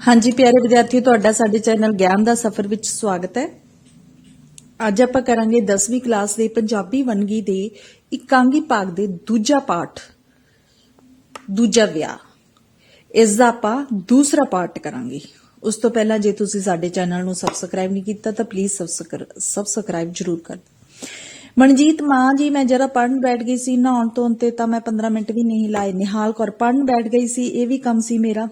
ਹਾਂਜੀ, ਪਿਆਰੇ ਵਿਦਿਆਰਥੀਓ, ਤੁਹਾਡਾ ਸਾਡੇ ਚੈਨਲ ਗਿਆਨ ਦਾ ਸਫ਼ਰ ਵਿੱਚ ਸਵਾਗਤ ਹੈ। ਅੱਜ ਆਪਾਂ ਕਰਾਂਗੇ 10ਵੀਂ ਕਲਾਸ ਦੇ ਪੰਜਾਬੀ ਵੰਨਗੀ ਦੇ ਇਕਾਂਗੀ ਭਾਗ ਦੇ ਦੂਜਾ ਪਾਠ, ਦੂਜਾ ਵਿਆਹ। ਇਸ ਦਾ ਆਪਾਂ ਦੂਸਰਾ ਪਾਠ ਕਰਾਂਗੇ। ਉਸ ਤੋਂ ਪਹਿਲਾਂ ਜੇ ਤੁਸੀਂ ਸਾਡੇ ਚੈਨਲ ਨੂੰ ਸਬਸਕ੍ਰਾਈਬ ਨਹੀਂ ਕੀਤਾ, ਤਾਂ ਪਲੀਜ਼ ਸਬਸਕ੍ਰਾਈਬ ਜ਼ਰੂਰ ਕਰ ਮਨਜੀਤ ਮਾਂ ਜੀ, ਮੈਂ ਜਰਾ ਪੜਨ ਬੈਠ ਗਈ ਸੀ, ਨਹਾਉਣ ਤੋਂ ਤੇ ਤਾਂ ਮੈਂ 15 ਮਿੰਟ ਵੀ ਨਹੀਂ ਲਾਏ। ਨਿਹਾਲ ਕੌਰ ਪੜਨ ਬੈਠ ਗਈ ਸੀ, ਇਹ ਵੀ ਕੰਮ ਸੀ ਮੇਰਾ।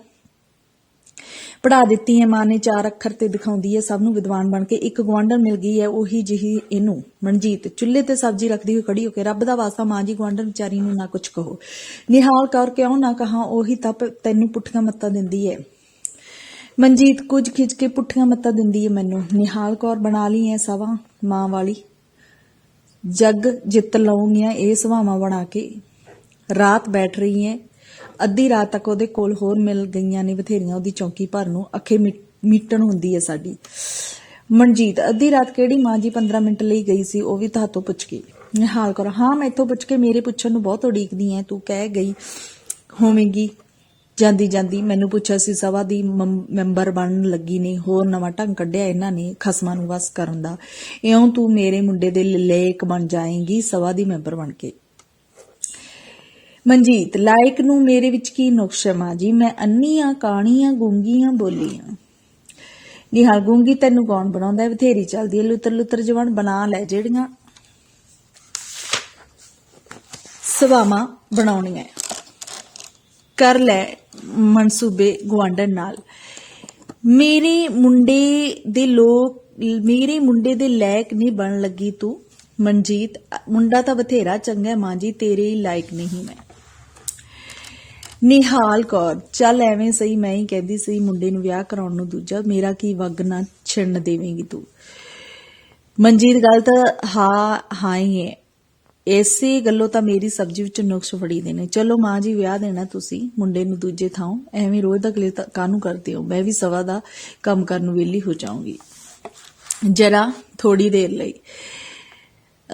ਪੜਾ ਦਿੱਤੀ ਹੈ, ਮਾਂ ਨੇ ਚਾਰ ਅੱਖਰ ਤੇ ਦਿਖਾਉਂਦੀ ਹੈ, ਸਭ ਨੂੰ ਵਿਦਵਾਨ ਬਣ ਕੇ। ਇੱਕ ਗਵਾਂਢਣ ਮਿਲ ਗਈ ਹੈ, ਉਹੀ ਜਿਹੀ ਇਹਨੂੰ, ਮਨਜੀਤ। ਚੁੱਲ੍ਹੇ ਤੇ ਸਬਜ਼ੀ ਰੱਖਦੀ ਹੋਈ ਖੜੀ ਹੋ ਕੇ, ਰੱਬ ਦਾ ਵਾਸਤਾ, ਮਾਂ ਜੀ ਗਵਾਂਢਣ ਵਿਚਾਰੀ ਨੂੰ ਨਾ ਕੁਝ ਕਹੋ। ਨਿਹਾਲ ਕੌਰ, ਕਿਉਂ ਨਾ ਕਹਾ, ਉਹੀ ਤਾਂ ਤੈਨੂੰ ਪੁੱਠੀਆਂ ਮੱਤਾਂ ਦਿੰਦੀ ਹੈ। ਮਨਜੀਤ ਕੁਝ ਖਿੱਚ ਕੇ ਪੁੱਠੀਆਂ ਮੱਤਾਂ ਦਿੰਦੀ ਹੈ ਮੈਨੂੰ। ਨਿਹਾਲ ਕੌਰ ਬਣਾ ਲਈ ਐ ਸਵਾ ਮਾਂ ਵਾਲੀ। ਜੱਗ ਜਿੱਤ ਲਊਂਗੀਆਂ ਇਹ ਸਵਾਵਾਂ ਬਣਾ ਕੇ। ਰਾਤ ਬੈਠ ਰਹੀ ਹੈ ਅੱਧੀ ਰਾਤ ਤੱਕ ਉਹਦੇ ਕੋਲ ਹੋਰ ਮਿਲ ਗਈਆਂ ਨੇ ਬਥੇਰੀਆਂ, ਉਹਦੀ ਚੌਂਕੀ ਭਰ ਨੂੰ ਅੱਖੇ ਮੀਟਣ ਹੁੰਦੀ ਹੈ ਸਾਡੀ। ਮਨਜੀਤ, ਅੱਧੀ ਰਾਤ ਕਿਹੜੀ ਮਾਂ ਜੀ 15 ਮਿੰਟ ਲਈ ਗਈ ਸੀ, ਉਹ ਵੀ ਤੁਹਾਤੋਂ ਪੁੱਛ ਕੇ। ਨਿਹਾਲ ਕਰ, ਹਾਂ ਮੈਥੋਂ ਪੁੱਛ ਕੇ ਮੇਰੇ ਪੁੱਛਣ ਨੂੰ ਬਹੁਤ ਉਡੀਕਦੀ ਐ, ਤੂੰ ਕਹਿ ਗਈ, ਹੋਵੇਂਗੀ। ਜਾਂਦੀ ਜਾਂਦੀ ਮੈਨੂੰ ਪੁੱਛਿਆ ਸੀ, ਸਭਾ ਦੀ ਮੈਂਬਰ ਬਣਨ ਲੱਗੀ ਨੇ, ਹੋਰ ਨਵਾਂ ਢੰਗ ਕੱਢਿਆ ਇਹਨਾਂ ਨੇ ਖਸਮਾਂ ਨੂੰ ਵਸ ਕਰਨ ਦਾ। ਇਉਂ ਤੂੰ ਮੇਰੇ ਮੁੰਡੇ ਦੇ ਲੇਕ ਬਣ ਜਾਏਂਗੀ, ਸਭਾ ਦੀ ਮੈਂਬਰ ਬਣ ਕੇ। ਮਨਜੀਤ, ਲਾਇਕ ਨੂੰ ਮੇਰੇ ਵਿੱਚ ਕੀ ਨੁਕਸ ਮਾਂ ਜੀ? ਮੈਂ ਅੰਨੀਆਂ ਕਾਣੀਆਂ ਗੁੰਗੀਆਂ ਬੋਲੀਆਂ। ਨਿਹਾਲ ਗੁੰਗੀ ਤੈਨੂੰ ਕੌਣ ਬਣਾਉਂਦਾ ਹੈ? ਬਥੇਰੀ ਚੱਲਦੀ ਹੈ। ਲੁੱਤਰ ਲੁੱਤਰ ਜਵਾਨ ਬਣਾ ਲੈ ਜਿਹੜੀਆਂ ਸਵਾਵਾਂ ਬਣਾਉਣੀਆਂ ਕਰ ਲੈ ਮਨਸੂਬੇ ਗਵਾਂਡਨ ਨਾਲ। ਮੇਰੇ ਮੁੰਡੇ ਦੇ ਲੋਕ, ਮੇਰੇ ਮੁੰਡੇ ਦੇ ਲਾਇਕ ਨਹੀਂ ਬਣ ਲੱਗੀ ਤੂੰ, ਮਨਜੀਤ। ਮੁੰਡਾ ਤਾਂ ਬਥੇਰਾ ਚੰਗਾ ਮਾਂ ਜੀ, ਤੇਰੇ ਹੀ ਲਾਇਕ ਨਹੀਂ ਮੈਂ। ਨਿਹਾਲ ਕੌਰ, ਚੱਲ ਐਵੇਂ ਸਹੀ, ਮੈਂ ਹੀ ਕਹਿੰਦੀ ਸੀ ਮੁੰਡੇ ਨੂੰ ਵਿਆਹ ਕਰਾਉਣ ਨੂੰ ਦੂਜਾ, ਮੇਰਾ ਕੀ ਵਗ ਨਾ ਛਿੜਨ ਦੇਵੇਂਗੀ ਤੂੰ। ਮਨਜੀਤ, ਗੱਲ ਤਾਂ ਹਾਂ ਹਾਂ ਹੀ ਹੈ। ਐਸੀ ਗੱਲੋਂ ਤਾਂ ਮੇਰੀ ਸਬਜ਼ੀ ਵਿੱਚ ਨੁਕਸ ਫੜੀ ਦੇ ਨੇ। ਚਲੋ ਮਾਂ ਜੀ, ਵਿਆਹ ਦੇਣਾ ਤੁਸੀਂ, ਮੁੰਡੇ ਨੂੰ ਦੂਜੇ ਥਾਂ ਐਵੇਂ ਰੋਜ਼ ਦਾ ਕਲੇ ਕਾਨੂੰ ਕਰਦੇ ਹੋ? ਮੈਂ ਵੀ ਸਵਾ ਦਾ ਕੰਮ ਕਰਨ ਨੂੰ ਵਿਹਲੀ ਹੋ ਜਾਊਂਗੀ। ਜਰਾ ਥੋੜੀ ਦੇਰ ਲਈ।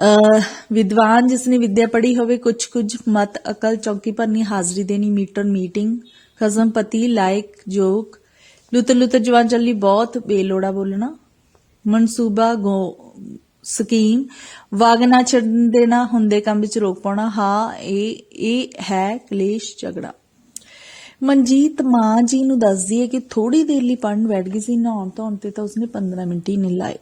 ਅਹ, ਵਿਦਵਾਨ ਜਿਸਨੇ ਵਿਦਿਆ ਪੜ੍ਹੀ ਹੋਵੇ ਕੁਝ ਕੁਝ ਮਤ ਅਕਲ ਚੌਕੀ ਭਰਨੀ, ਹਾਜ਼ਰੀ ਦੇਣੀ, ਮੀਟਰ ਮੀਟਿੰਗ ਖਜ਼ਮ ਪਤੀ, ਲਾਇਕ, ਜੋਕ, ਲੁੱਤਰ ਲੁੱਤਰ ਜਵਾਨ ਚੱਲੀ ਬਹੁਤ, ਬੇਲੋੜਾ ਬੋਲਣਾ, ਮਨਸੂਬਾ, ਗੋ, ਸਕੀਮ, ਵਗ ਛੱਡ ਦੇਣਾ, ਹੁੰਦੇ ਕੰਮ ਵਿੱਚ ਰੋਕ ਪਾਉਣਾ, ਹਾਂ ਇਹ ਇਹ ਹੈ ਕਲੇਸ਼ ਝਗੜਾ। ਮਨਜੀਤ ਮਾਂ ਜੀ ਨੂੰ ਦੱਸਦੀ ਹੈ ਕਿ ਥੋੜੀ ਦੇਰ ਲਈ ਪੜਨ ਬੈਠ ਗਈ ਸੀ, ਨਹਾਉਣ ਧੋਣ ਤੇ ਤਾਂ ਉਸਨੇ 15 ਮਿੰਟ ਹੀ ਨਹੀਂ ਲਾਏ।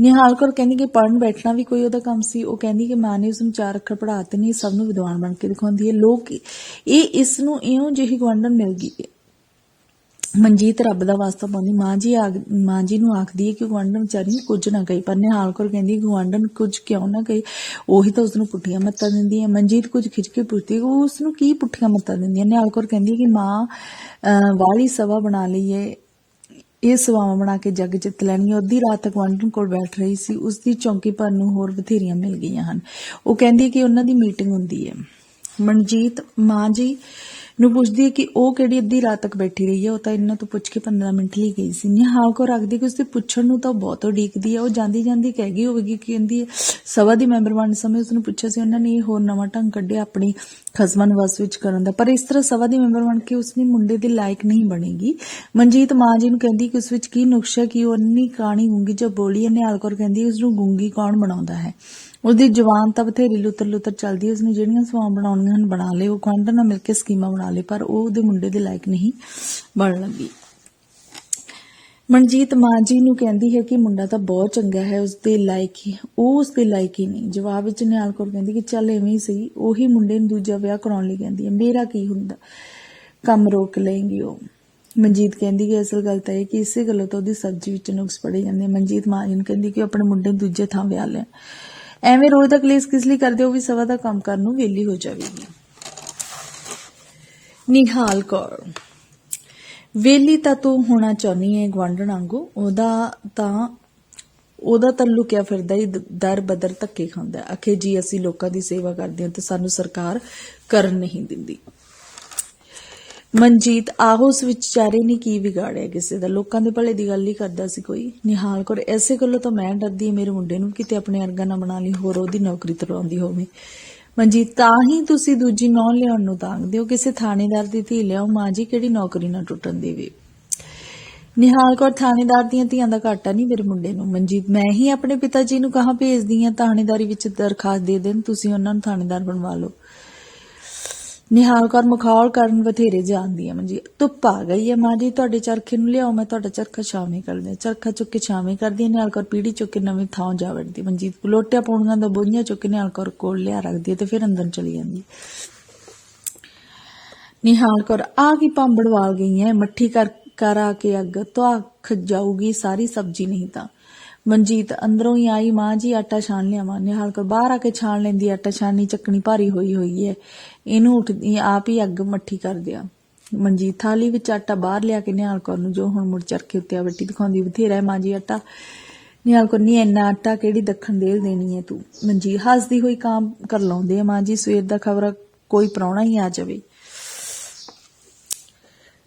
ਨਿਹਾਲ ਕੌਰ ਕਹਿੰਦੀ ਕਿ ਪੜਨ ਬੈਠਣਾ ਵੀ ਕੋਈ ਉਹਦਾ ਕੰਮ ਸੀ। ਉਹ ਕਹਿੰਦੀ ਕਿ ਮਾਂ ਨੇ ਉਸ ਨੂੰ ਚਾਰ ਅੱਖਰ ਪੜਾਤੇ ਨਹੀਂ ਸਭ ਨੂੰ ਵਿਦਵਾਨ ਬਣ ਕੇ ਦਿਖਾਉਂਦੀ ਹੈ। ਲੋਕ ਇਹ ਇਸ ਨੂੰ ਇਉਂ ਜਿਹੀ ਗਵੰਡਨ ਮਿਲ ਗਈ। ਮਨਜੀਤ ਰੱਬ ਦਾ ਵਾਸਤਾ ਪਾਉਂਦੀ। ਮਾਂ ਜੀ ਆਖ- ਮਾਂ ਜੀ ਨੂੰ ਆਖਦੀ ਹੈ ਕਿ ਗਵਾਂਢਣ ਵਿਚਾਰੀ ਨੂੰ ਕੁਝ ਨਾ ਕਹੀ, ਪਰ ਨਿਹਾਲ ਕੌਰ ਕਹਿੰਦੀ ਗਵਾਂਢਣ ਕੁਝ ਕਿਉਂ ਨਾ ਕਹੀ। ਉਹੀ ਤਾਂ ਉਸ ਨੂੰ ਪੁੱਠੀਆਂ ਮੱਤਾਂ ਦਿੰਦੀ ਹੈ ਮਨਜੀਤ ਕੁਝ ਖਿੱਚ ਕੇ ਪੁੱਛਦੀ ਹੈ ਉਹ ਉਸ ਨੂੰ ਕੀ ਪੁੱਠੀਆਂ ਮੱਤਾਂ ਦਿੰਦੀ ਹੈ ਨਿਹਾਲ ਕੌਰ ਕਹਿੰਦੀ ਕਿ ਮਾਂ ਵਾਲੀ ਸਭਾ ਬਣਾ ਲਈ ਹੈ। ਇਹ ਸੇਵਾਵਾਂ ਬਣਾ ਕੇ ਜੱਗ ਜਿੱਤ ਲੈਣੀ ਹੈ। ਅੱਧੀ ਰਾਤ ਤੱਕ ਗਵਾਂਢਣ ਕੋਲ ਬੈਠ ਰਹੀ ਸੀ। ਉਸ ਦੀ ਚੌਂਕੀ ਪਰ ਨੂੰ ਹੋਰ ਬਥੇਰੀਆਂ ਮਿਲ ਗਈਆਂ ਹਨ। ਉਹ ਕਹਿੰਦੀ ਕਿ ਉਹਨਾਂ ਦੀ ਮੀਟਿੰਗ ਹੁੰਦੀ ਹੈ। ਮਨਜੀਤ ਮਾਂ ਜੀ ਨੂੰ ਪੁੱਛਦੀ ਹੈ ਕਿ ਉਹ ਕਿਹੜੀ ਅੱਧੀ ਰਾਤ ਤੱਕ ਬੈਠੀ ਰਹੀ ਹੈ? ਉਹ ਤਾਂ ਇਹਨਾਂ ਤੋਂ ਪੁੱਛ ਕੇ 15 ਮਿੰਟ ਲਈ ਗਈ ਸੀ। ਨਿਹਾਲ ਕੋ ਰੱਖਦੀ ਕਿ ਉਸਦੇ ਪੁੱਛਣ ਨੂੰ ਤਾਂ ਬਹੁਤ ਉਡੀਕਦੀ ਹੈ। ਉਹ ਜਾਂਦੀ ਜਾਂਦੀ ਕਹਿ ਗਈ ਹੋਵੇਗੀ ਕਿ ਕਹਿੰਦੀ ਹੈ ਦੀ ਮੈਂਬਰ ਬਣਨ ਸਮੇਂ ਉਸਨੂੰ ਪੁੱਛਿਆ ਸੀ, ਉਹਨਾਂ ਨੇ ਇਹ ਹੋਰ ਨਵਾਂ ਢੰਗ ਕੱਢਿਆ ਆਪਣੀ ਖਸਮਨ ਵਸ ਵਿੱਚ ਕਰਨ ਦਾ? ਪਰ ਇਸ ਤਰ੍ਹਾਂ ਸਵਾ ਦੀ ਮੈਂਬਰ ਬਣ ਕੇ ਉਸਨੇ ਮੁੰਡੇ ਦੇ ਲਾਇਕ ਨਹੀਂ ਬਣੇਗੀ। ਮਨਜੀਤ ਮਾਂ ਜੀ ਨੂੰ ਕਹਿੰਦੀ ਕਿ ਉਸ ਵਿੱਚ ਕੀ ਨੁਕਸ, ਕੀ ਕਿ ਉਹ ਅੰਨੀ ਕਾਣੀ ਗੂੰਗੀ ਜੋ ਬੋਲੀ ਨਿਹਾਲ ਕੌਰ ਕਹਿੰਦੀ ਉਸ ਨੂੰ ਗੂੰਗੀ ਕੌਣ ਬਣਾਉਂਦਾ ਹੈ? ਉਸਦੀ ਜਵਾਨ ਤਾਂ ਬਥੇਰੀ ਲੁੱਤਰ ਲੁੱਤਰ ਚੱਲਦੀ ਹੈ। ਉਸਨੇ ਜਿਹੜੀਆਂ ਸਵਾਂ ਬਣਾਉਣੀਆਂ ਹਨ, ਬਣਾ ਲਏ। ਉਹ ਕੰਡ ਨਾਲ ਮਿਲ ਕੇ ਸਕੀਮਾਂ ਬਣਾ ਲਏ, ਪਰ ਉਹ ਉਹਦੇ ਮੁੰਡੇ ਦੇ ਲਾਇਕ ਨਹੀਂ ਬਣ ਲੱਗੀ। ਮਨਜੀਤ ਮਾਂ ਜੀ ਨੂੰ ਕਹਿੰਦੀ ਹੈ ਕਿ ਮੁੰਡਾ ਤਾਂ ਬਹੁਤ ਚੰਗਾ ਹੈ ਉਸ ਦੇ ਲਾਇਕ ਹੀ, ਉਹ ਉਸ ਦੇ ਲਾਇਕ ਹੀ ਨਹੀਂ। ਜਵਾਬ ਵਿੱਚ ਨਿਹਾਲ ਕੌਰ ਕਹਿੰਦੀ ਕਿ ਚੱਲ ਐਵੇਂ ਹੀ ਸਹੀ, ਉਹੀ ਮੁੰਡੇ ਨੂੰ ਦੂਜਾ ਵਿਆਹ ਕਰਾਉਣ ਲਈ ਕਹਿੰਦੀ ਹੈ। ਮੇਰਾ ਕੀ ਹੁੰਦਾ? ਕੰਮ ਰੋਕ ਲਏਗੀ ਉਹ। ਮਨਜੀਤ ਕਹਿੰਦੀ ਕਿ ਅਸਲ ਗੱਲ ਤਾਂ ਇਹ ਕਿ ਇਸੇ ਗੱਲੋਂ ਤਾਂ ਉਹਦੀ ਸਬਜ਼ੀ ਵਿੱਚ ਨੁਕਸ ਪੜੇ ਜਾਂਦੇ ਮਨਜੀਤ ਮਾਂ ਜੀ ਨੂੰ ਕਹਿੰਦੀ ਕਿ ਆਪਣੇ ਮੁੰਡੇ ਨੂੰ ਦੂਜੇ ਥਾਂ ਵਿਆਹ ਲੈ ਐਵੇਂ ਰੋਜ਼ ਦਾ ਕਲੇਸ਼ ਕਿਸ ਲਈ ਕਰਦੇ ਉਹ ਵੀ ਸਵਾ ਦਾ ਕੰਮ ਕਰਨ ਨੂੰ ਵਿਹਲੀ ਹੋ ਜਾਵੇਗੀ? ਨਿਹਾਲ ਕੌਰ। ਵੇਲੀ ਤਾਂ ਤੂੰ ਹੋਣਾ ਚਾਹਨੀ ਹੈ ਗਵਾਂਢਣ ਵਾਂਗੂ, ਉਹਦਾ ਤਾਂ ਉਹਦਾ ਤਾਂ ਲੁਕਿਆ ਫਿਰਦਾ ਹੀ ਦਰ ਬਦਰ ਧੱਕੇ ਖਾਂਦਾ। ਹੈ। ਅਖੇ ਜੀ, ਅਸੀਂ ਲੋਕਾਂ ਦੀ ਸੇਵਾ ਕਰਦੇ ਹਾਂ ਤੇ ਸਾਨੂੰ ਸਰਕਾਰ ਕਰਨ ਨਹੀਂ ਦਿੰਦੀ। ਮਨਜੀਤ ਆਹੋਸ ਉਸ ਵਿਚਾਰੇ ਨੇ ਕੀ ਵਿਗਾੜਿਆ ਕਿਸੇ ਦਾ? ਲੋਕਾਂ ਦੇ ਭਲੇ ਦੀ ਗੱਲ ਹੀ ਕਰਦਾ ਸੀ ਕੋਈ। ਨਿਹਾਲ ਕੌਰ ਐਸੇ ਗੱਲੋਂ ਤਾਂ ਮੈਂ ਡਰਦੀ ਹਾਂ, ਮੇਰੇ ਮੁੰਡੇ ਨੂੰ ਕਿਤੇ ਆਪਣੇ ਅਰਗਾ ਨਾ ਬਣਾ ਲਈ ਹੋਰ ਉਹਦੀ ਨੌਕਰੀ ਤਰਵਾਉਂਦੀ ਹੋਵੇ। ਮਨਜੀਤ, ਤਾਂ ਹੀ ਤੁਸੀਂ ਦੂਜੀ ਨੌ ਲਿਆਉਣ ਨੂੰ ਤਾਂਗਦੇ ਹੋ। ਕਿਸੇ ਥਾਣੇਦਾਰ ਦੀ ਧੀ ਲਿਆਓ, ਮਾਂ ਜੀ ਕਿਹੜੀ ਨੌਕਰੀ ਨਾ ਟੁੱਟਣ ਦੇਵੇ? ਨਿਹਾਲ ਕੌਰ, ਥਾਣੇਦਾਰ ਦੀਆਂ ਧੀਆਂ ਦਾ ਘਾਟਾ ਨਹੀਂ ਮੇਰੇ ਮੁੰਡੇ ਨੂੰ। ਮਨਜੀਤ, ਮੈਂ ਹੀ ਆਪਣੇ ਪਿਤਾ ਜੀ ਨੂੰ ਕਹਾਂ ਭੇਜਦੀ ਆ ਥਾਣੇਦਾਰੀ ਵਿੱਚ ਦਰਖਾਸਤ ਦੇ ਦੇਣ, ਤੁਸੀਂ ਉਹਨਾਂ ਨੂੰ ਥਾਣੇਦਾਰ ਬਣਵਾ ਲਓ। ਨਿਹਾਲ ਕੌਰ ਮਖੌਲ ਕਰਨ ਬਥੇਰੇ ਜਾਣਦੀ ਆ। ਮਨਜੀਤ ਧੁੱਪ ਆ ਗਈ ਹੈ ਮਾਂ ਜੀ ਤੁਹਾਡੇ ਚਰਖੇ ਨੂੰ ਲਿਆਓ ਮੈਂ ਤੁਹਾਡਾ ਚਰਖਾ ਛਾਵੇਂ ਕਰ ਦਿਆਂ ਚਰਖਾ ਚੁੱਕ ਕੇ ਛਾਵੇਂ ਕਰਦੀ ਆ, ਨਿਹਾਲ ਕੌਰ ਪੀੜੀ ਚੁੱਕ ਕੇ ਨਵੀਂ ਥਾਂ ਜਾ ਵੜਦੀ ਮਨਜੀਤ ਲੋਟਿਆ ਪੌਣੀਆਂ ਦਾ ਬੋਝੀਆਂ ਚੁੱਕ ਕੇ ਨਿਹਾਲ ਕੌਰ ਕੋਲ ਲਿਆ ਰੱਖਦੀ ਆ ਤੇ ਫਿਰ ਅੰਦਰ ਚਲੀ ਜਾਂਦੀ ਨਿਹਾਲ ਕੌਰ ਆ ਕੀ ਪਾਂਬੜ ਵਾਲ ਗਈ ਹੈ ਮੱਠੀ ਕਰ ਕਰ ਆ ਕੇ ਅੱਗ ਤੋਂ ਅੱਖ ਜਾਊਗੀ ਸਾਰੀ ਸਬਜ਼ੀ ਨਹੀਂ ਤਾਂ। ਮਨਜੀਤ ਅੰਦਰੋਂ ਹੀ ਆਈ, ਮਾਂ ਜੀ ਆਟਾ ਛਾਣ ਲਿਆਵਾਂ ਨਿਹਾਲ ਕੌਰ ਬਾਹਰ ਆ ਕੇ ਛਾਣ ਲੈਂਦੀ ਆਟਾ ਛਾਣੀ ਚੱਕਣੀ ਭਾਰੀ ਹੋਈ ਹੋਈ ਹੈ ਇਹਨੂੰ ਉੱਠਦੀ, ਆਪ ਹੀ ਅੱਗ ਮੱਠੀ ਕਰ ਦਿਆ। ਮਨਜੀਤ ਥਾਲੀ ਵਿੱਚ ਆਟਾ ਬਾਹਰ ਲਿਆ ਕੇ ਨਿਹਾਲ ਕੌਰ ਨੂੰ ਜੋ ਹੁਣ ਮੁੜ ਚਰਖੇ ਉੱਤੇ ਆ ਵੱਟੀ ਦਿਖਾਉਂਦੀ, ਬਥੇਰਾ ਹੈ ਮਾਂ ਜੀ ਆਟਾ। ਨਿਹਾਲ ਕੌਰ ਨਹੀਂ ਇੰਨਾ ਆਟਾ ਕਿਹੜੀ ਦੱਖਣ ਦੇਲ ਦੇਣੀ ਹੈ ਤੂੰ? ਮਨਜੀਤ ਹੱਸਦੀ ਹੋਈ ਕੰਮ ਕਰ ਲਾਉਂਦੇ ਆ ਮਾਂ ਜੀ। ਸਵੇਰ ਦਾ ਖਬਰ ਕੋਈ ਪ੍ਰਾਹੁਣਾ ਹੀ ਆ ਜਾਵੇ।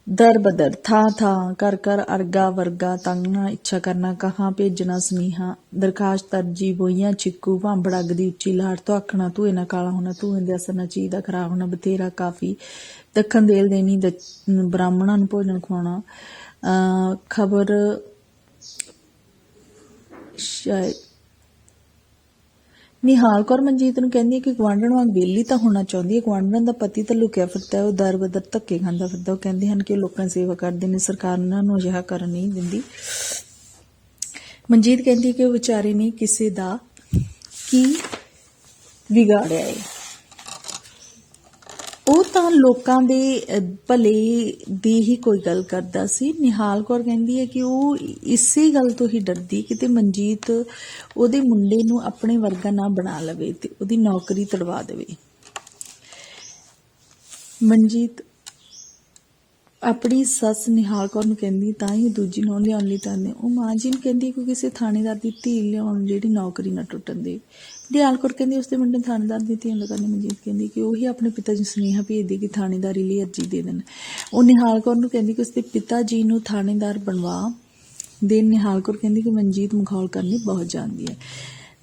दर बदर था था कर कर अर्गा वर्गा तंगना ਇੱਛਾ ਕਰਨਾ ਕਹਾਂ ਭੇਜਣਾ ਸੁਨੇਹਾ ਦਰਖਾਸਤ ਤਰਜੀ ਬੋਈਆਂ ਚਿੱਕੂ ਭਾਂਬੜ ਅੱਗ ਦੀ ਉੱਚੀ ਲਾੜ ਤੋਂ ਆਖਣਾ ਤੂੰ ਇਹਨਾਂ ਕਾਲਾ ਹੋਣਾ ਤੂੰ ਇਹਦੇ ਅਸਰ ਨਾ ਚੀਜ਼ ਦਾ ਖਰਾਬ ਹੋਣਾ ਬਥੇਰਾ ਕਾਫੀ ਦੱਖਣ ਦੇਲ ਦੇਣੀ ਦ- ਬ੍ਰਾਹਮਣਾਂ ਨੂੰ ਭੋਜਨ ਖਵਾਉਣਾ ਅਹ ਖਬਰ ਸ਼ਾਇਦ ਨਿਹਾਲ ਕੌਰ ਮਨਜੀਤ ਨੂੰ ਕਹਿੰਦੀ ਹੈ ਕਿ ਗਵਾਂਢਣ ਵਾਂਗ ਵਿਹਲੀ ਤਾਂ ਹੋਣਾ ਚਾਹੁੰਦੀ ਹੈ। ਗਵਾਂਢਣ ਦਾ ਪਤੀ ਤਾਂ ਲੁਕਿਆ ਫਿਰਦਾ ਹੈ। ਉਹ ਦਰ ਬਦਰ ਧੱਕੇ ਖਾਂਦਾ ਫਿਰਦਾ ਉਹ ਕਹਿੰਦੇ ਹਨ ਕਿ ਉਹ ਲੋਕਾਂ ਦੀ ਸੇਵਾ ਕਰਦੇ ਨੇ। ਸਰਕਾਰ ਉਹਨਾਂ ਨੂੰ ਅਜਿਹਾ ਕਰਨ ਨਹੀਂ ਦਿੰਦੀ। ਮਨਜੀਤ ਕਹਿੰਦੀ ਕਿ ਉਹ ਵਿਚਾਰੇ ਨੇ ਕਿਸੇ ਦਾ ਕੀ ਵਿਗਾੜਿਆ ਹੈ ਲੋਕਾਂ ਦੇ ਭਲੇ ਦੀ ਹੀ ਕੋਈ ਗੱਲ ਕਰਦਾ ਸੀ। ਨਿਹਾਲ ਕੌਰ ਕਹਿੰਦੀ ਹੈ ਕਿ ਉਹ ਇਸੇ ਗੱਲ ਤੋਂ ਹੀ ਡਰਦੀ ਕਿਤੇ ਮਨਜੀਤ ਉਹਦੇ ਮੁੰਡੇ ਨੂੰ ਆਪਣੇ ਵਰਗਾ ਨਾ ਬਣਾ ਲਵੇ ਤੇ ਉਹਦੀ ਨੌਕਰੀ ਤੜਵਾ ਦੇਵੇ। ਮਨਜੀਤ ਆਪਣੀ ਸੱਸ ਨਿਹਾਲ ਕੌਰ ਨੂੰ ਕਹਿੰਦੀ, ਤਾਂ ਹੀ ਉਹ ਦੂਜੀ ਨੂੰ ਲਿਆਉਣ ਲਈ ਤਾਂ ਉਹ ਮਾਂ ਜੀ ਨੂੰ ਕਹਿੰਦੀ ਕਿ ਕਿਸੇ ਥਾਣੇਦਾਰ ਦੀ ਧੀ ਲਿਆਉਣ ਜਿਹੜੀ ਨੌਕਰੀ ਨਾ ਟੁੱਟਣ ਦੇ। ਨਿਹਾਲ ਕੌਰ ਕਹਿੰਦੀ, ਉਸਦੇ ਮੁੰਡੇ ਨੂੰ ਥਾਣੇਦਾਰ ਦੀ ਧੀ ਲਗਾਉਣੀ ਮਨਜੀਤ ਕਹਿੰਦੀ ਕਿ ਉਹੀ ਆਪਣੇ ਪਿਤਾ ਜੀ ਨੂੰ ਸੁਨੇਹਾ ਭੇਜਦੀ ਕਿ ਥਾਣੇਦਾਰੀ ਲਈ ਅਰਜੀ ਦੇ ਦੇਣ। ਉਹ ਨਿਹਾਲ ਕੌਰ ਨੂੰ ਕਹਿੰਦੀ ਕਿ ਉਸਦੇ ਪਿਤਾ ਜੀ ਨੂੰ ਥਾਣੇਦਾਰ ਬਣਵਾ ਦੇ। ਨਿਹਾਲ ਕੌਰ ਕਹਿੰਦੀ ਕਿ ਮਨਜੀਤ ਮਖੌਲ ਕਰਨੀ ਬਹੁਤ ਜਾਣਦੀ ਹੈ।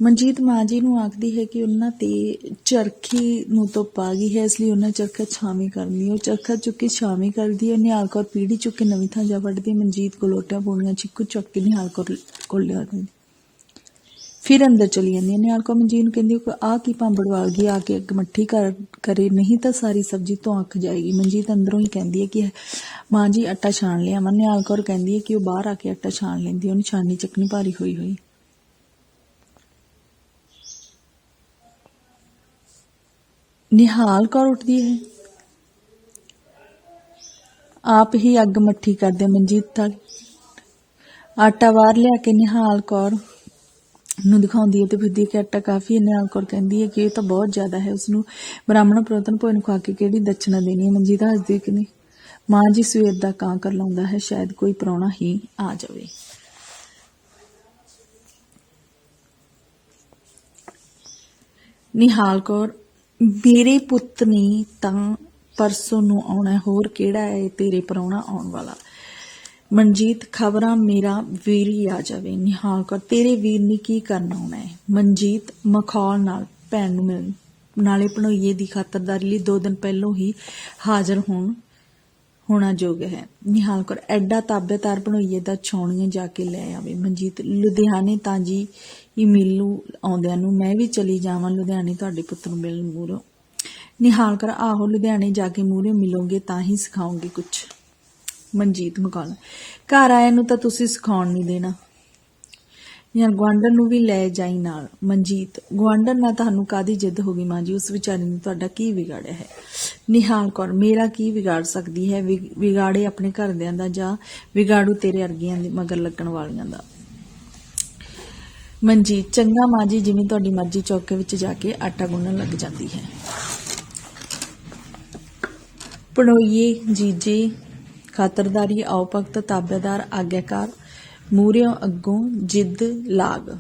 ਮਨਜੀਤ ਮਾਂ ਜੀ ਨੂੰ ਆਖਦੀ ਹੈ ਕਿ ਉਹਨਾਂ ਤੇ ਚਰਖੀ ਨੂੰ ਤੋਂ ਪਾ ਗਈ ਹੈ, ਇਸ ਲਈ ਉਹਨਾਂ ਚਰਖਾ ਛਾਵੇਂ ਕਰਨੀ ਹੈ। ਉਹ ਚਰਖਾ ਚੁੱਕ ਕੇ ਛਾਵੇਂ ਕਰਦੀ ਹੈ, ਨਿਹਾਲ ਕੌਰ ਪੀੜੀ ਚੁੱਕ ਕੇ ਨਵੀਂ ਥਾਂ ਜਾ ਵੜਦੀ ਮਨਜੀਤ ਕੋਲ ਲੋਟਿਆਂ ਪੋਣੀਆਂ ਚਿੱਕੂ ਚੁੱਕ ਕੇ ਨਿਹਾਲ ਕੌਰ ਕੋਲ ਲਿਆ ਦਿੰਦੀ ਫਿਰ ਅੰਦਰ ਚਲੀ ਜਾਂਦੀ ਹੈ। ਨਿਹਾਲ ਕੌਰ ਮਨਜੀਤ ਨੂੰ ਕਹਿੰਦੀ ਕਿ ਆ ਕੀ ਭਾਂਬੜ ਵਾਲ ਗਈ, ਆ ਕੇ ਅੱਗ ਮੱਠੀ ਕਰ, ਕਰੇ, ਨਹੀਂ ਤਾਂ ਸਾਰੀ ਸਬਜ਼ੀ ਤੋਂ ਅੱਖ ਜਾਏਗੀ। ਮਨਜੀਤ ਅੰਦਰੋਂ ਹੀ ਕਹਿੰਦੀ ਹੈ ਕਿ ਮਾਂ ਜੀ ਆਟਾ ਛਾਣ ਲਿਆ ਮੈਂ ਨਿਹਾਲ ਕੌਰ ਕਹਿੰਦੀ ਹੈ ਕਿ ਉਹ ਬਾਹਰ ਆ ਕੇ ਆਟਾ ਛਾਣ ਲੈਂਦੀ ਹੈ। ਉਹਨੂੰ ਛਾਨੀ ਚੱਕਣੀ ਭਾਰੀ ਹੋਈ ਹੋਈ। ਨਿਹਾਲ ਕੌਰ ਉੱਠਦੀ ਹੈ। ਆਪ ਹੀ ਅੱਗ ਮੱਠੀ ਕਰਦੇ ਮਨਜੀਤ ਤੱਕ ਆਟਾ ਬਾਹਰ ਲਿਆ ਕੇ ਨਿਹਾਲ ਕੌਰ ਨੂੰ ਦਿਖਾਉਂਦੀ ਹੈ ਤੇ ਫਿਰ ਦੀ ਆਟਾ ਕਾਫੀ ਨਿਹਾਲ ਕੌਰ ਕਹਿੰਦੀ ਹੈ ਕਿ ਇਹ ਤਾਂ ਬਹੁਤ ਜ਼ਿਆਦਾ ਹੈ। ਉਸ ਨੂੰ ਬ੍ਰਾਹਮਣ ਪ੍ਰੋਤਨ ਭੋਜਨ ਖਵਾ ਕੇ ਕਿਹੜੀ ਦਛਣਾ ਦੇਣੀ ਹੈ? ਮਨਜੀਤ ਹੱਸਦੀ ਕਿ ਨਹੀਂ? ਮਾਂ ਜੀ ਸਵੇਰ ਦਾ ਕਾਂ ਕਰ ਲਾਉਂਦਾ ਹੈ, ਸ਼ਾਇਦ ਕੋਈ ਪ੍ਰਾਹੁਣਾ ਹੀ ਆ ਜਾਵੇ। ਨਿਹਾਲ ਕੌਰ ਮੇਰੇ ਪੁੱਤ ਨੇ ਤਾਂ ਪਰਸੋਂ ਨੂੰ ਆਉਣਾ ਹੋਰ ਕਿਹੜਾ ਹੈ ਤੇਰੇ ਪ੍ਰਾਹੁਣਾ ਆਉਣ ਵਾਲਾ? ਮਨਜੀਤ, ਖਬਰਾਂ ਮੇਰਾ ਵੀਰ ਹੀ ਆ ਜਾਵੇ। ਨਿਹਾਲ ਕੌਰ, ਤੇਰੇ ਵੀਰ ਨੇ ਕੀ ਕਰਨ ਆਉਣਾ ਹੈ? ਮਨਜੀਤ ਮਖੌਲ ਨਾਲ ਭੈਣ ਨੂੰ ਮਿਲਣ। ਨਾਲੇ ਭਣੋਈਏ ਦੀ ਖਾਤਰਦਾਰੀ ਲਈ ਦੋ ਦਿਨ ਪਹਿਲੋਂ ਹੀ ਹਾਜ਼ਰ ਹੋਣ ਹੋਣਾ ਯੋਗ ਹੈ। ਨਿਹਾਲ ਕੌਰ, ਐਡਾ ਤਾਬੇਦਾਰ ਭਣੋਈਏ ਦਾ ਛਾਉਣੀਆਂ ਜਾ ਕੇ ਲੈ ਆਵੇ। ਮਨਜੀਤ, ਲੁਧਿਆਣੇ ਤਾਂ ਜੀ ਹੀ ਮਿਲੂ ਆਉਂਦਿਆਂ ਨੂੰ ਮੈਂ ਵੀ ਚਲੀ ਜਾਵਾਂ, ਲੁਧਿਆਣੇ ਤੁਹਾਡੇ ਪੁੱਤ ਨੂੰ ਮਿਲਣ ਮੂਰੋਂ ਨਿਹਾਲ ਕਰ, ਆਹੋ ਲੁਧਿਆਣੇ ਜਾ ਕੇ ਮੂਰੇ ਮਿਲੋਗੇ ਤਾਂ ਹੀ ਸਿਖਾਉਂਗੇ ਕੁਝ ਮਨਜੀਤ ਮਕਾਲ, ਘਰ ਆਇਆਂ ਨੂੰ ਤਾਂ ਤੁਸੀਂ ਸਿਖਾਉਣ ਨਹੀਂ ਦੇਣਾ। ਯਾਰ ਗਵਾਂਡਰ ਨੂੰ ਵੀ ਲੈ ਜਾਈ ਨਾਲ। ਮਨਜੀਤ ਗਵਾਂਡਰ ਨਾਲ ਤੁਹਾਨੂੰ ਕਾਦੀ ਜਿੱਦ ਹੋ ਗਈ ਮਾਂ ਜੀ? ਉਸ ਵਿਚਾਰੀ ਨੂੰ ਤੁਹਾਡਾ ਕੀ ਵਿਗਾੜਿਆ ਹੈ? ਨਿਹਾਲ ਕੌਰ, ਮੇਰਾ ਕੀ ਵਿਗਾੜ ਸਕਦੀ ਹੈ? ਵਿਗਾੜੇ ਆਪਣੇ ਘਰਦਿਆਂ ਦਾ ਜਾਂ ਵਿਗਾੜੂ ਤੇਰੇ ਅਰਗੀਆਂ ਦੇ ਮਗਰ ਲੱਗਣ ਵਾਲੀਆਂ ਦਾ? ਮਨਜੀਤ, ਚੰਗਾ ਮਾਂ ਜੀ, ਜਿਵੇਂ ਤੁਹਾਡੀ ਮਰਜ਼ੀ ਚੌਕੇ ਵਿੱਚ ਜਾ ਕੇ ਆਟਾ ਗੁੰਨਣ ਲੱਗ ਜਾਂਦੀ ਹੈ। ਪੜੋਈਏ, ਜੀਜੇ, ਖਾਤਰਦਾਰੀ, ਆਓ ਭਗਤ, ਤਾਬੇਦਾਰ, ਆਗਿਆਕਾਰ ਮੂਰਿਓਂ ਅੱਗੋਂ ਜਿੱਦ ਲਾਗ।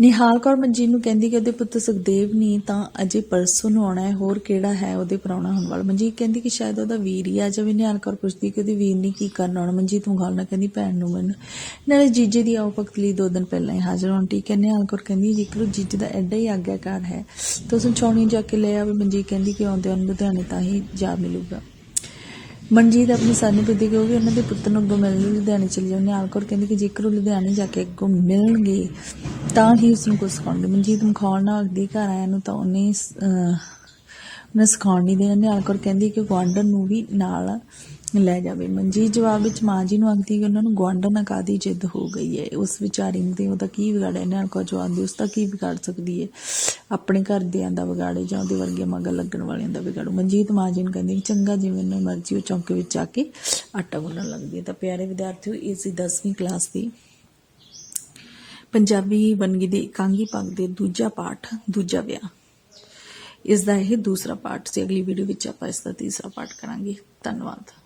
ਨਿਹਾਲ ਕੌਰ ਮਨਜੀਤ ਨੂੰ ਕਹਿੰਦੀ ਕਿ ਉਹਦੇ ਪੁੱਤ ਸੁਖਦੇਵ ਨਹੀਂ ਤਾਂ ਅਜੇ ਪਰਸੋਂ ਨੂੰ ਆਉਣਾ ਹੈ, ਹੋਰ ਕਿਹੜਾ ਹੈ ਉਹਦੇ ਪ੍ਰਾਹੁਣਾ ਹੋਣ ਵਾਲਾ? ਮਨਜੀਤ ਕਹਿੰਦੀ ਕਿ ਸ਼ਾਇਦ ਉਹਦਾ ਵੀਰ ਹੀ ਆ ਜਾਵੇ। ਨਿਹਾਲ ਕੌਰ ਪੁੱਛਦੀ ਕਿ ਉਹਦੇ ਵੀਰ ਨੇ ਕੀ ਕਰਨ ਆਉਣਾ? ਮਨਜੀਤ ਮੁਗਾਲ ਕਹਿੰਦੀ, ਭੈਣ ਨੂੰ ਮੈਨੂੰ। ਨਾਲੇ ਜੀਜੇ ਦੀ ਆਓ ਭਗਤ ਲਈ ਦੋ ਦਿਨ ਪਹਿਲਾਂ ਹੀ ਹਾਜ਼ਰ ਹੋਣ। ਠੀਕ ਹੈ, ਨਿਹਾਲ ਕੌਰ ਕਹਿੰਦੀ ਜੇਕਰ ਜੀਜੇ ਦਾ ਐਡਾ ਹੀ ਆਗਿਆਕਾਰ ਹੈ। ਤਾਂ ਉਸ ਨੂੰ ਚੌਣੀ ਜਾ ਕੇ ਲੈ ਆਵੇ। ਮਨਜੀਤ ਕਹਿੰਦੀ ਕਿ ਆਉਂਦੇ ਉਹਨੂੰ ਲੁਧਿਆਣੇ ਤਾਂ ਹੀ ਜਾ ਮਿਲੂਗਾ। ਮਨਜੀਤ ਆਪਣੀ ਸਾਨੀ ਪੁੱਤੀ ਕਿ ਉਹਨਾਂ ਦੇ ਪੁੱਤਰ ਨੂੰ ਅੱਗੋਂ ਮਿਲਣ ਲਈ ਲੁਧਿਆਣੇ ਚਲੇ ਜਾਣ ਨਿਹਾਲ ਕੌਰ ਕਹਿੰਦੀ ਕਿ ਜੇਕਰ ਉਹ ਲੁਧਿਆਣੇ ਜਾ ਕੇ ਅੱਗੋਂ ਮਿਲਣਗੇ, ਤਾਂ ਹੀ ਉਸ ਨੂੰ ਕੁਝ ਸਿਖਾਉਣਗੇ। ਮਨਜੀਤ ਮਖੌਲ ਨਾਲ ਆਖਦੀ ਘਰ ਆਇਆ ਨੂੰ ਤਾਂ ਉਹਨੇ ਉਹਨੇ ਸਿਖਾਉਣ ਨਹੀਂ ਦੇਣਾ। ਨਿਹਾਲ ਕਹਿੰਦੀ ਕਿ ਗੁਆਂਢਣ ਨੂੰ ਵੀ ਨਾਲ ਲੈ ਜਾਵੇ। ਮਨਜੀਤ ਜਵਾਬ ਵਿੱਚ ਮਾਂ ਜੀ ਨੂੰ ਆਖਦੀ ਕਿ ਉਹਨਾਂ ਨੂੰ ਗੁਆਂਢਣ ਨਾਲ ਕਾਦੀ ਜਿੱਦ ਹੋ ਗਈ ਹੈ। ਉਸ ਵਿਚਾਰੀ ਨੂੰ ਉਹਦਾ ਕੀ ਵਿਗਾੜਿਆ ਨਿਹਾਲ ਕੌਰ ਜਵਾਬ ਦੀ ਉਸ ਦਾ ਕੀ ਵਿਗਾੜ ਸਕਦੀ ਹੈ? ਆਪਣੇ ਘਰ ਦੇ ਦਾ ਵਿਗਾੜੇ ਜਾਂ ਉਹਦੇ ਵਰਗੇ ਮਗਰ ਲੱਗਣ ਵਾਲਿਆਂ ਦਾ ਵਿਗਾੜੂ? ਮਨਜੀਤ ਮਾਂ ਜੀ ਨੂੰ ਕਹਿੰਦੀ ਕਿ ਚੰਗਾ ਜਿਵੇਂ ਨੂੰ ਮਰਜ਼ੀ ਉਹ ਚੌਂਕੇ ਵਿੱਚ ਜਾ ਕੇ ਆਟਾ ਗੁੰਨਣ ਲੱਗਦੀ ਹੈ। ਤਾਂ ਪਿਆਰੇ ਵਿਦਿਆਰਥੀਓ, ਇਹ ਸੀ 10ਵੀਂ ਕਲਾਸ ਦੀ ਪੰਜਾਬੀ ਵੰਨਗੀ ਦੇ ਇਕਾਂਗੀ ਪੱਗ ਦੇ ਦੂਜਾ ਪਾਠ, ਦੂਜਾ ਵਿਆਹ। ਇਸ ਦਾ ਇਹ ਦੂਸਰਾ ਪਾਠ ਸੀ। ਅਗਲੀ ਵੀਡੀਓ ਵਿੱਚ ਆਪਾਂ ਇਸ ਦਾ ਤੀਸਰਾ ਪਾਠ ਕਰਾਂਗੇ। ਧੰਨਵਾਦ।